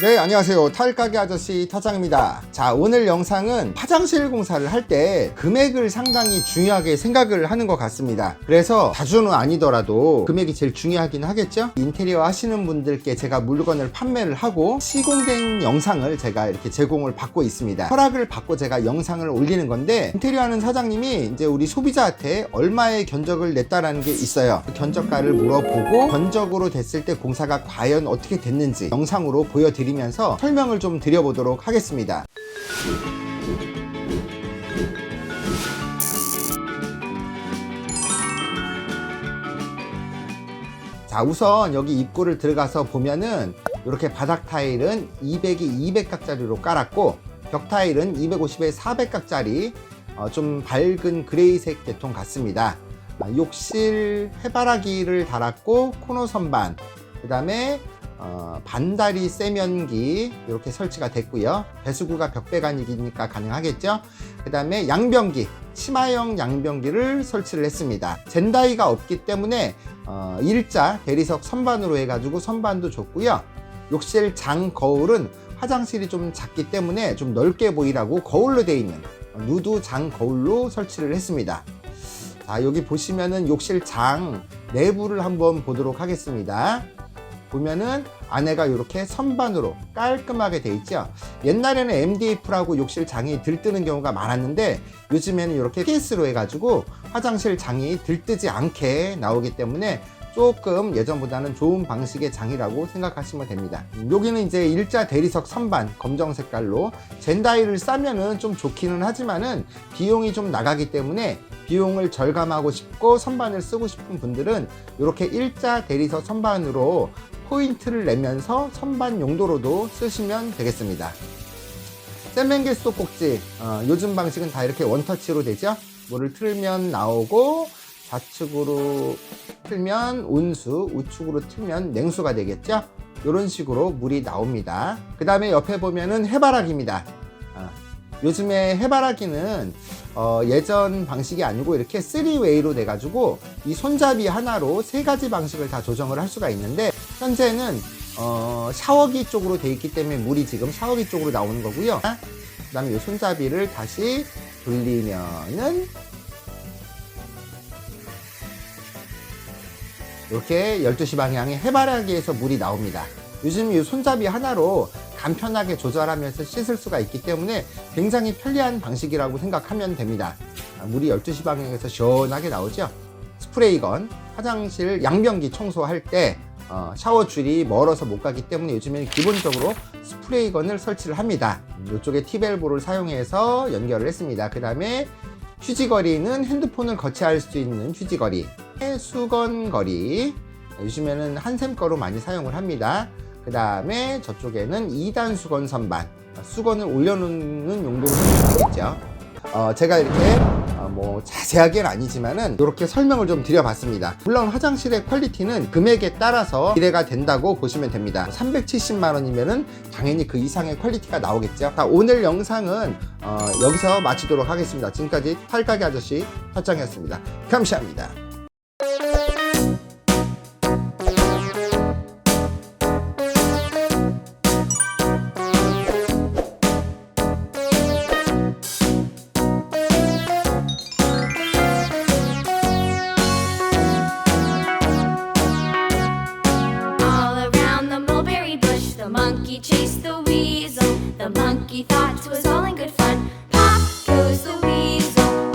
네, 안녕하세요. 탈가게 아저씨 타장입니다. 자, 오늘 영상은 화장실 공사를 할 때 금액을 상당히 중요하게 생각을 하는 것 같습니다. 그래서 자주는 아니더라도 금액이 제일 중요하긴 하겠죠? 인테리어 하시는 분들께 제가 물건을 판매를 하고 시공된 영상을 제가 이렇게 제공을 받고 있습니다. 허락을 받고 제가 영상을 올리는 건데 인테리어 하는 사장님이 이제 우리 소비자한테 얼마의 견적을 냈다라는 게 있어요. 그 견적가를 물어보고 견적으로 됐을 때 공사가 과연 어떻게 됐는지 영상으로 보여드리 면서 설명을 좀 드려보도록 하겠습니다. 자 우선 여기 입구를 들어가서 보면은 이렇게 바닥 타일은 200이 200각짜리로 깔았고 벽 타일은 250에 400각짜리 어, 좀 밝은 그레이색 계통 같습니다 아, 욕실 해바라기를 달았고 코너 선반 그 다음에 어, 반다리 세면기 이렇게 설치가 됐고요. 배수구가 벽배관이니까 가능하겠죠? 그 다음에 양변기 치마형 양변기를 설치를 했습니다. 젠다이가 없기 때문에 어, 일자 대리석 선반으로 해가지고 선반도 좋고요. 욕실 장 거울은 화장실이 좀 작기 때문에 좀 넓게 보이라고 거울로 되어 있는 누드 장 거울로 설치를 했습니다. 자 여기 보시면은 욕실 장 내부를 한번 보도록 하겠습니다 보면은 안에가 이렇게 선반으로 깔끔하게 돼 있죠. 옛날에는 MDF라고 욕실 장이 들뜨는 경우가 많았는데 요즘에는 이렇게 PS로 해가지고 화장실 장이 들뜨지 않게 나오기 때문에 조금 예전보다는 좋은 방식의 장이라고 생각하시면 됩니다. 여기는 이제 일자 대리석 선반 검정 색깔로 젠다이를 싸면은 좀 좋기는 하지만은 비용이 좀 나가기 때문에 비용을 절감하고 싶고 선반을 쓰고 싶은 분들은 이렇게 일자 대리석 선반으로 포인트를 내면서 선반 용도로도 쓰시면 되겠습니다. 세면기 수도꼭지 어, 요즘 방식은 다 이렇게 원터치로 되죠. 물을 틀면 나오고 좌측으로 틀면 온수, 우측으로 틀면 냉수가 되겠죠. 이런 식으로 물이 나옵니다. 그 다음에 옆에 보면은 해바라기입니다. 어, 요즘에 해바라기는 어, 예전 방식이 아니고 이렇게 3웨이로 돼 가지고 이 손잡이 하나로 세 가지 방식을 다 조정을 할 수가 있는데 현재는 어, 샤워기 쪽으로 돼 있기 때문에 물이 지금 샤워기 쪽으로 나오는 거고요. 그 다음에 이 손잡이를 다시 돌리면은 이렇게 12시 방향에 해바라기에서 물이 나옵니다. 요즘 이 손잡이 하나로 간편하게 조절하면서 씻을 수가 있기 때문에 굉장히 편리한 방식이라고 생각하면 됩니다. 아, 물이 12시 방향에서 시원하게 나오죠. 스프레이건, 화장실 양변기 청소할 때 어, 샤워 줄이 멀어서 못 가기 때문에 요즘에는 기본적으로 스프레이건을 설치를 합니다. 이쪽에 티벨보를 사용해서 연결을 했습니다. 그 다음에 휴지거리는 핸드폰을 거치할 수 있는 휴지거리, 수건거리, 요즘에는 한샘 거로 많이 사용을 합니다. 그 다음에 저쪽에는 2단 수건 선반, 수건을 올려놓는 용도로 사용하겠죠. 어, 제가 이렇게 어, 뭐 자세하게는 아니지만은 이렇게 설명을 좀 드려봤습니다. 물론 화장실의 퀄리티는 금액에 따라서 기대가 된다고 보시면 됩니다. 370만 원이면은 당연히 그 이상의 퀄리티가 나오겠죠. 자, 오늘 영상은 어, 여기서 마치도록 하겠습니다. 지금까지 탈가게 아저씨 탈장이었습니다. 감사합니다. The monkey chased the weasel. The monkey thought 'twas all in.